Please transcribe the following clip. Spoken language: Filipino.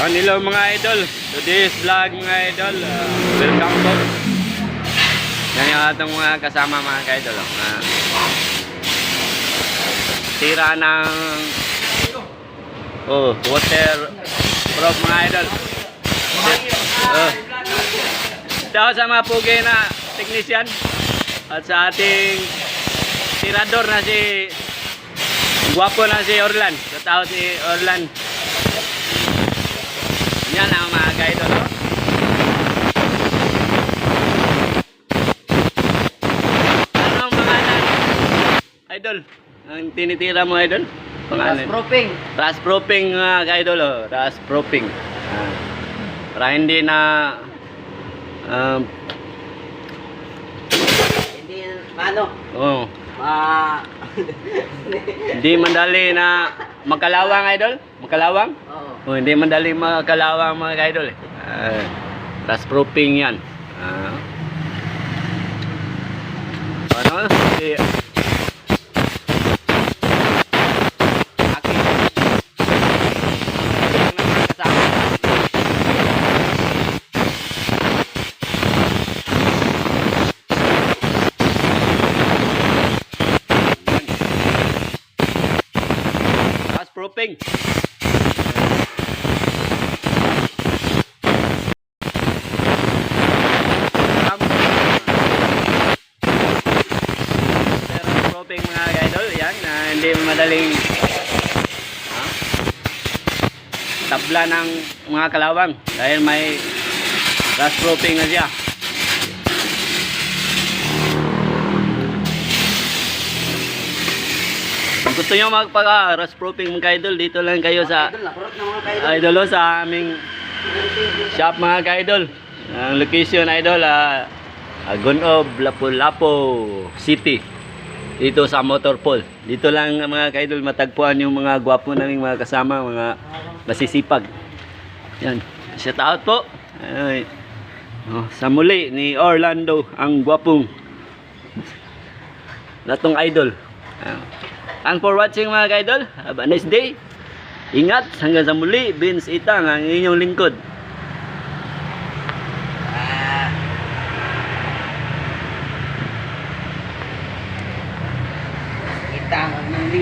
Yan, hello mga idol. To this vlog mga idol. Uh, welcome po. Yan yung atong mga kasama mga idol. oh. Mga tira ng oh, water proof mga idol. Oh. Dahil sa mga pugay na technician at sa ating tirador na si Guwapo na si Orlan. Sa tao si Orlan. Yan ang mga idol. oh. Ano ang pangalan? Idol. Ang tinitira mo, idol? Pangalan? Proofing. Ras proofing mga idol. Oh. Ras proofing. Ah. para hindi na um, Hindi, ano, oh, ma... hindi madali na magkalawang idol. Magkalawang? Oo. Oh, hindi madali magkalawang mga idol eh. Uh, ras proofing yan. Ah. ano? Si Aki. Yan ang mga kasama. Yan. Ras proofing. Proofing mga idol, yan, na hindi madaling tabla ng mga kalawang dahil may rust proofing na siya. Gusto nyo magpaka-rust proofing mga idol, dito lang kayo sa Idol, idol oh, sa aming shop mga ka-idol. Ang location idol, ah, Agunob, Lapu-Lapu City. Dito sa Motorpol. Dito lang mga ka-idol matagpuan yung mga gwapo naming mga kasama, mga masisipag. Yan. Shout out po. Ay. Oh, sa muli ni Orlando, ang gwapong natong idol. Ah. Thanks for watching mga kaidol. Have a nice day. Ingat hanggang sa muli. Vince Itang ang inyong lingkod. Ah. Itang ang inyong lingkod.